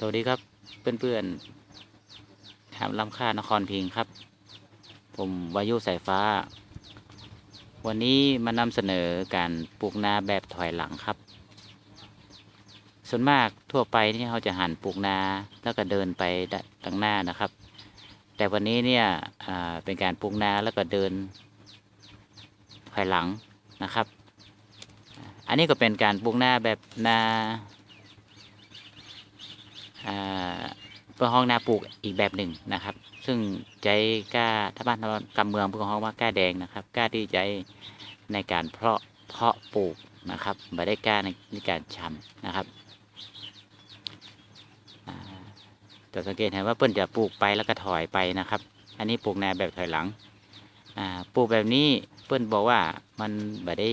สวัสดีครับเพื่อนๆแถมลำค่านครพิงครับ ผมวายุสายฟ้า วันนี้มานำเสนอการปลูกนาแบบถอยหลังครับ ส่วนมากทั่วไปนี่เขาจะหันปลูกนาแล้วก็เดินไปดังหน้านะครับ แต่วันนี้เนี่ยเป็นการปลูกนาแล้วก็เดินถอยหลังนะครับ อันนี้ก็เป็นการปลูกนาแบบนา เพื่อห้องนาปลูกอีกแบบหนึ่งนะครับ ซึ่งใจกล้าถ้าบ้านเรากำเมืองเพื่อห้องว่ากล้าแดงนะครับกล้าที่ใจในการเพาะเพาะปลูกนะครับไม่ได้กล้าในการชำนะครับอ่าแต่สังเกตเห็นว่าเปิ้นจะปลูกไปแล้วก็ถอยไปนะครับ อันนี้ปลูกนาแบบถอยหลังปลูกแบบนี้เปิ้นบอกว่ามันไม่ได้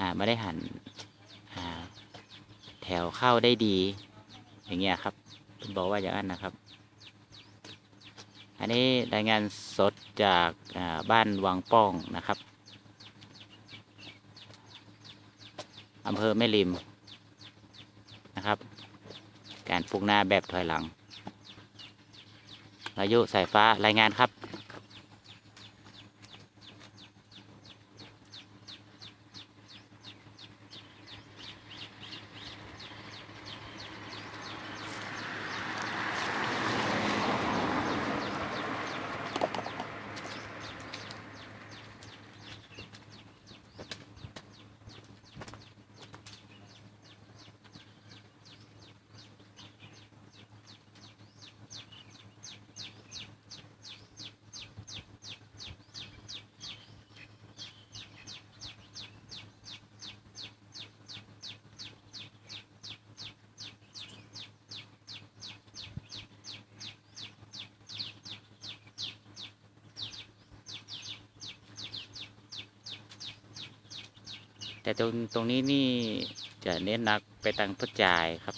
อ่าไม่ได้หันแถวเข้าได้ดี อย่างเงี้ยครับคุณบอกว่าอย่างนั้นนะครับ อันนี้รายงานสดจากบ้านวังป้องนะครับอำเภอแม่ริมนะครับ การปลูกนาแบบถอยหลังอายุสายฟ้ารายงานครับ แต่ตรงตรงนี้นี่จะเน้นหนักไปทางพุจ่ายครับ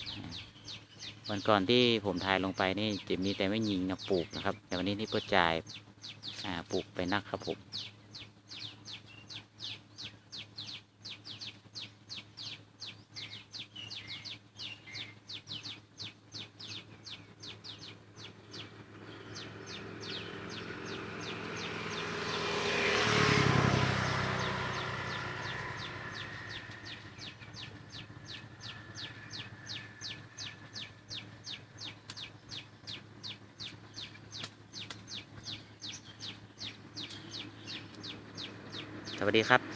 วันก่อนที่ผมถ่ายลงไปนี่จะมีแต่ไม่ยิงนะปลูกนะครับ แต่วันนี้นี่พุจ่ายอ่าปลูกไปนักครับผม สวัสดีครับ